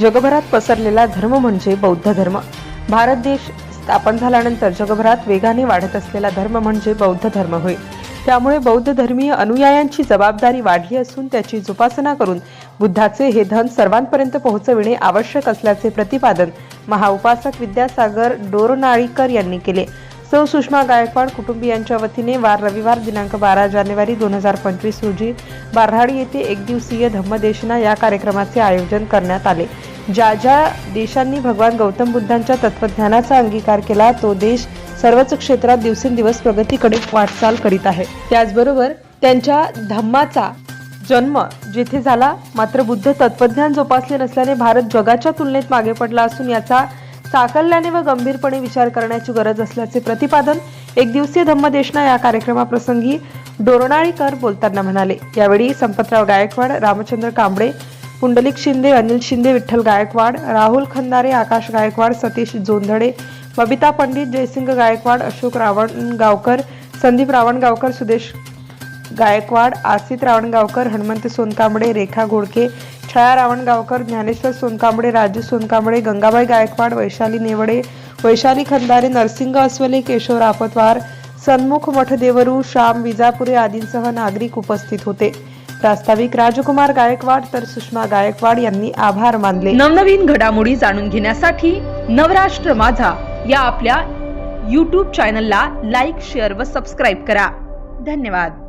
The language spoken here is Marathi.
जगभरात पसरलेला धर्म म्हणजे बौद्ध धर्म. भारत देश स्थापन झाल्यानंतर जगभरात वेगाने वाढत असलेला धर्म म्हणजे बौद्ध धर्म होय. त्यामुळे बौद्ध धर्मीय अनुयायांची जबाबदारी वाढली असून त्याची जोपासना करून बुद्धाचे हे धन सर्वांपर्यंत पोहोचविणे आवश्यक असल्याचे प्रतिपादन महाउपासक विद्यासागर डोरनाळीकर यांनी केले. सौ सुषमा गायकवाड कुटुंबियांच्या वतीने वार रविवार दिनांक बारा जानेवारी दोन हजार पंचवीस रोजी बारहाडी येथे एक दिवसीय धम्मदेशना या कार्यक्रमाचे आयोजन करण्यात आले. ज्या ज्या देशांनी भगवान गौतम बुद्धांच्या तत्वज्ञानाचा अंगीकार केला तो देश सर्वच क्षेत्रात दिवसेंदिवस प्रगतीकडे वाटचाल करीत आहे. त्याचबरोबर त्यांच्या धम्माचा जन्म जेथे झाला मात्र बुद्ध तत्वज्ञान जोपासले नसल्याने भारत जगाच्या तुलनेत मागे पडला असून याचा साकल्याने व गंभीरपणे विचार करण्याची गरज असल्याचे प्रतिपादन एक दिवसीय धम्मदेशना या कार्यक्रमाप्रसंगी डोरणाळीकर बोलताना म्हणाले. यावेळी संपतराव गायकवाड रामचंद्र कांबळे पुंडलिक शिंदे अनिल शिंदे विठ्ठल गायकवाड राहुल खंदारे आकाश गायकवाड सतीश जोंधळे बबिता पंडित जयसिंग गायकवाड अशोक रावणगावकर संदीप रावणगावकर सुदेश गायकवाड आसित रावणगावकर हनुमंत सोनकांबडे रेखा घोडके छाया रावणगावकर ज्ञानेश्वर सोनकांबडे राजू सोनकांबडे गंगाबाई गायकवाड वैशाली नेवडे वैशाली खंदारे नरसिंग अस्वले केशव रापतवार सन्मुख मठदेवरू श्याम विजापुरे आदींसह नागरिक उपस्थित होते. प्रास्ताविक राजकुमार गायकवाड तर सुषमा गायकवाड यांनी आभार मानले. नवनवीन घडामोडी जाणून घेण्यासाठी नवराष्ट्र माझा या आपल्या यूट्यूब चॅनलला लाईक शेअर व सबस्क्राईब करा. धन्यवाद.